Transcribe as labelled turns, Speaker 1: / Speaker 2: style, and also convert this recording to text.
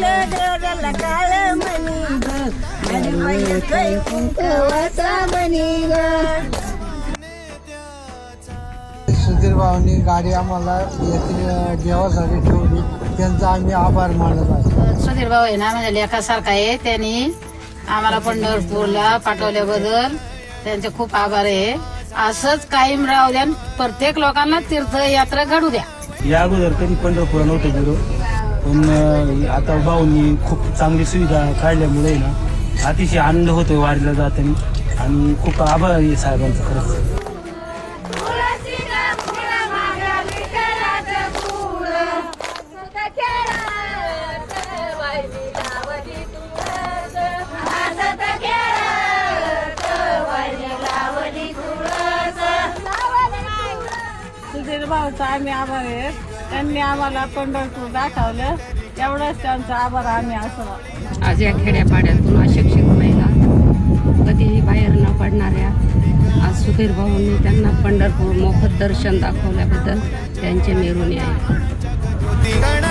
Speaker 1: लागलं डोळ्याला काळ मणी ग माझी बाई काही कुंकवाचा मणी ग
Speaker 2: सुधीर भाऊनी गाडी आम्हाला येथील देवासाठी ठेवली. त्यांचा आम्ही आभार मानत आहे.
Speaker 3: सुधीर भाऊ आहे ना म्हणजे लेखासारखा आहे त्यांनी. आम्हाला पंढरपूरला पाठवल्याबद्दल त्यांचे खूप आभार आहे. असंच कायम राहू द्या आणि प्रत्येक लोकांना तीर्थयात्रा घडू द्या.
Speaker 4: या अगोदर कधी पंढरपूर नव्हतं गेलो. पण आता भाऊंनी खूप चांगली सुविधा काढल्यामुळे ना अतिशय आनंद होतो वारीला जाताना. आणि खूप आभार आहे साहेबांचा खरंच.
Speaker 1: भाऊचा आम्ही आभार आहे. त्यांनी आम्हाला पंढरपूर दाखवलं. एवढंच त्यांचा आभार आम्ही असं
Speaker 5: आज या खेड्यापाड्यातून अशिक्षित महिला कधीही बाहेर न पडणाऱ्या आज सुधीर भाऊंनी त्यांना पंढरपूर मोफत दर्शन दाखवल्याबद्दल त्यांचे मेरुणी आहे.